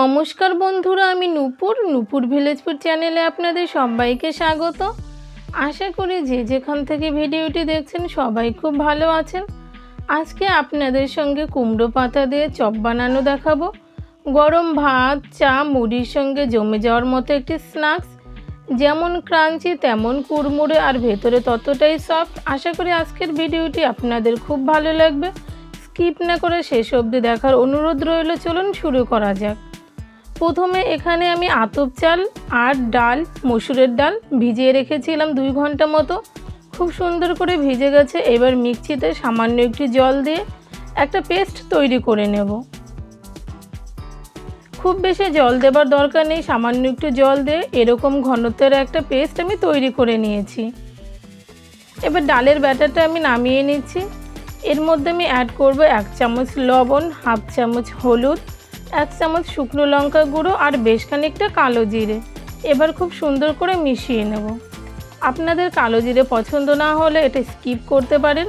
নমস্কার বন্ধুরা, আমি নূপুর। নূপুর ভিলেজপুর চ্যানেলে আপনাদের সবাইকে স্বাগত। আশা করি যে যেখান থেকে ভিডিওটি দেখছেন সবাই খুব ভালো আছেন। আজকে আপনাদের সঙ্গে কুমড়ো পাতা দিয়ে চপ বানানো দেখাবো। গরম ভাত, চা, মুড়ির সঙ্গে জমে যাওয়ার মতো একটি স্ন্যাক্স। যেমন ক্রাঞ্চি, তেমন কুড়মুড়ে, আর ভেতরে ততটাই সফট। আশা করি আজকের ভিডিওটি আপনাদের খুব ভালো লাগবে। স্কিপ না করে শেষ অবধি দেখার অনুরোধ রইল, চলুন শুরু করা যাক। প্রথমে এখানে আমি আতপ চাল আর ডাল, মসুরের ডাল ভিজিয়ে রেখেছিলাম দুই ঘণ্টা মতো। খুব সুন্দর করে ভিজে গেছে। এবার মিক্সিতে সামান্য একটু জল দিয়ে একটা পেস্ট তৈরি করে নেব। খুব বেশি জল দেবার দরকার নেই, সামান্য একটু জল দিয়ে এরকম ঘনত্বের একটা পেস্ট আমি তৈরি করে নিয়েছি। এবার ডালের ব্যাটারটা আমি নামিয়ে নিচ্ছি। এর মধ্যে আমি অ্যাড করব এক চামচ লবণ, হাফ চামচ হলুদ এক চামচ শুকনো লঙ্কা গুঁড়ো আর বেশ খানিকটা কালো জিরে। এবার খুব সুন্দর করে মিশিয়ে নেব। আপনাদের কালো জিরে পছন্দ না হলে এটা স্কিপ করতে পারেন।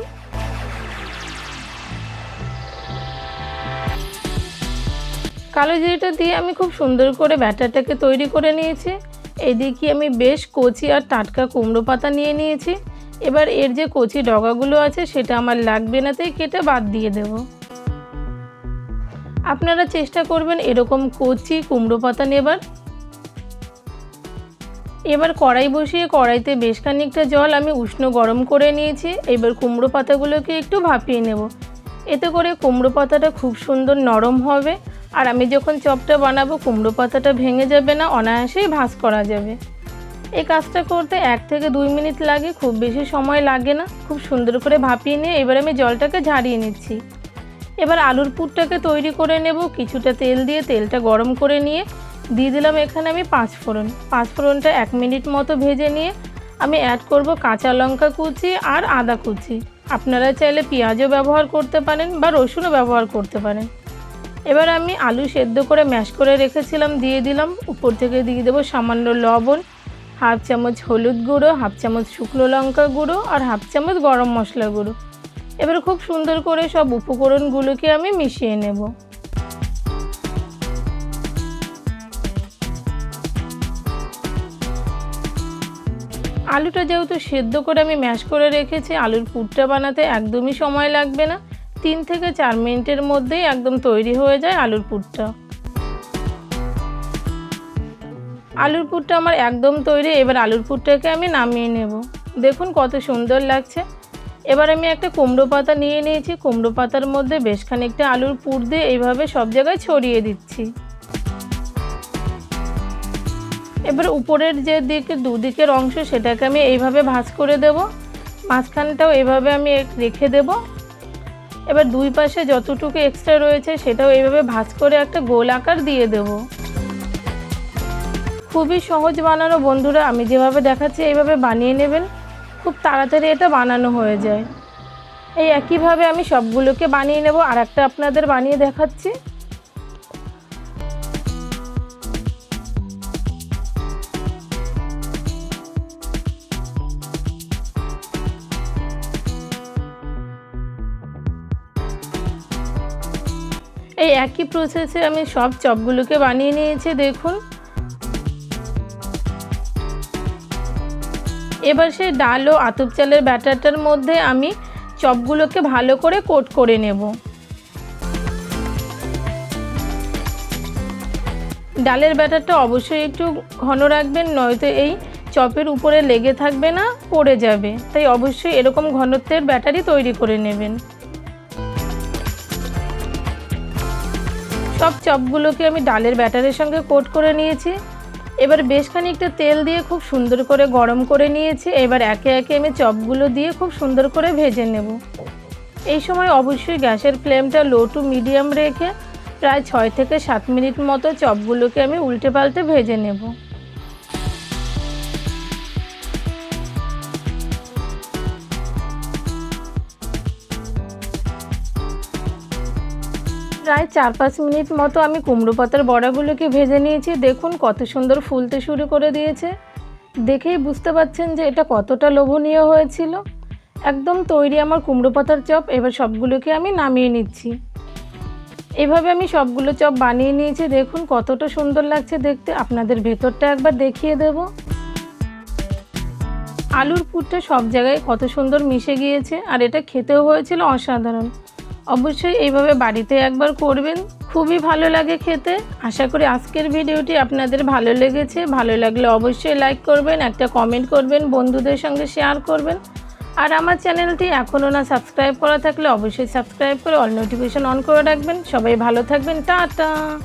কালো জিরেটা দিয়ে আমি খুব সুন্দর করে ব্যাটারটাকে তৈরি করে নিয়েছি। এদিকে আমি বেশ কচি আর টাটকা কুমড়ো পাতা নিয়ে নিয়েছি। এবার এর যে কচি ডগাগুলো আছে, সেটা আমার লাগবে না, তাই কেটে বাদ দিয়ে দেব। আপনারা চেষ্টা করবেন এরকম কচি, কুমড়ো পাতা নেবার। এবার কড়াই বসিয়ে কড়াইতে বেশ খানিকটা জল আমি উষ্ণ গরম করে নিয়েছি। এবার কুমড়ো পাতাগুলোকে একটু ভাপিয়ে নেব। এতে করে কুমড়ো পাতাটা খুব সুন্দর নরম হবে। আর আমি যখন চপটা বানাবো, কুমড়ো পাতাটা ভেঙে যাবে না, অনায়াসেই ভাঁজ করা যাবে। এই কাজটা করতে এক থেকে দুই মিনিট লাগে, খুব বেশি সময় লাগে না। খুব সুন্দর করে ভাপিয়ে নিয়ে এবার আমি জলটাকে ঝাড়িয়ে নিচ্ছি। এবার আলুর পুরটাকে তৈরি করে নেব। কিছুটা তেল দিয়ে তেলটা গরম করে নিয়ে দিয়ে দিলাম এখানে আমি পাঁচ ফোড়ন পাঁচ ফোড়নটা এক মিনিট মতো ভেজে নিয়ে আমি অ্যাড করব কাঁচা লঙ্কা কুচি আর আদা কুচি। আপনারা চাইলে পেঁয়াজও ব্যবহার করতে পারেন বা রসুনও ব্যবহার করতে পারেন। এবার আমি আলু সেদ্ধ করে ম্যাশ করে রেখেছিলাম, দিয়ে দিলাম। উপর থেকে দিয়ে দেবো সামান্য লবণ, হাফ চামচ হলুদ গুঁড়ো, হাফ চামচ শুকনো লঙ্কা গুঁড়ো আর হাফ চামচ গরম মশলা গুঁড়ো। এবার খুব সুন্দর করে সব উপকরণগুলোকে আমি মিশিয়ে নেব। আলুটা যেহেতু সেদ্ধ করে আমি ম্যাশ করে রেখেছি, আলুর পুরটা বানাতে একদমই সময় লাগবে না। তিন থেকে চার মিনিটের মধ্যেই একদম তৈরি হয়ে যায় আলুর পুরটা। আলুর পুরটা আমার একদম তৈরি, এবার আলুর পুরটাকে আমি নামিয়ে নেব। দেখুন কত সুন্দর লাগছে। এবার আমি একটা কুমড়ো পাতা নিয়ে নিয়েছি। কুমড়ো পাতার মধ্যে বেশ খানিকটা আলুর পুর দিয়ে এইভাবে সব জায়গায় ছড়িয়ে দিচ্ছি। এবার উপরের যে দিকে, দুদিকের অংশ সেটাকে আমি এইভাবে ভাঁজ করে দেব। মাঝখানটাও এভাবে আমি রেখে দেব। এবার দুই পাশে যতটুকু এক্সট্রা রয়েছে সেটাও এইভাবে ভাঁজ করে একটা গোল আকার দিয়ে দেব। খুবই সহজ বানানো বন্ধুরা, আমি যেভাবে দেখাচ্ছি এইভাবে বানিয়ে নেবেন। খুব তাড়াতাড়ি এটা বানানো হয়ে যায়। এই একইভাবে আমি সবগুলোকে বানিয়ে নেব আর একটা আপনাদের বানিয়ে দেখাচ্ছি। এই একই প্রসেসে আমি সব চপগুলোকে বানিয়ে নিয়েছি, দেখুন। এবার সেই ডাল ও আতপ চালের ব্যাটারটার মধ্যে আমি চপগুলোকে ভালো করে কোট করে নেব। ডালের ব্যাটারটা অবশ্যই একটু ঘন রাখবেন, নয়তো এই চপের উপরে লেগে থাকবে না, পড়ে যাবে। তাই অবশ্যই এরকম ঘনত্বের ব্যাটারি তৈরি করে নেবেন। সব চপগুলোকে আমি ডালের ব্যাটারের সঙ্গে কোট করে নিয়েছি। এবার বেশ খানিকটা তেল দিয়ে খুব সুন্দর করে গরম করে নিয়েছি। এবার একে একে আমি চপগুলো দিয়ে খুব সুন্দর করে ভেজে নেব। এই সময় অবশ্যই গ্যাসের ফ্লেমটা লো টু মিডিয়াম রেখে প্রায় ছয় থেকে সাত মিনিট মতো চপগুলোকে আমি উল্টে পাল্টে ভেজে নেব। প্রায় চার পাঁচ মিনিট মতো আমি কুমড়ো পাতার বড়াগুলোকে ভেজে নিয়েছি। দেখুন কত সুন্দর ফুলতে শুরু করে দিয়েছে। দেখেই বুঝতে পারছেন যে এটা কতটা লোভনীয় হয়েছিল। একদম তৈরি আমার কুমড়ো পাতার চপ, এবার সবগুলোকে আমি নামিয়ে নিচ্ছি। এভাবে আমি সবগুলো চপ বানিয়ে নিয়েছি। দেখুন কতটা সুন্দর লাগছে দেখতে। আপনাদের ভেতরটা একবার দেখিয়ে দেব। আলুর পুরটা সব জায়গায় কত সুন্দর মিশে গিয়েছে, আর এটা খেতেও হয়েছিল অসাধারণ। অবশ্যই এইভাবে বাড়িতে একবার করবেন। খুবই ভালো লাগে খেতে। আশা করি আজকের ভিডিওটি আপনাদের ভালো লেগেছে। ভালো লাগলে অবশ্যই লাইক করবেন, একটা কমেন্ট করবেন, বন্ধুদের সঙ্গে শেয়ার করবেন। আর আমার চ্যানেলটি এখনও না সাবস্ক্রাইব করা থাকলে অবশ্যই সাবস্ক্রাইব করে অল নোটিফিকেশন অন করে রাখবেন। সবাই ভালো থাকবেন। টাটা!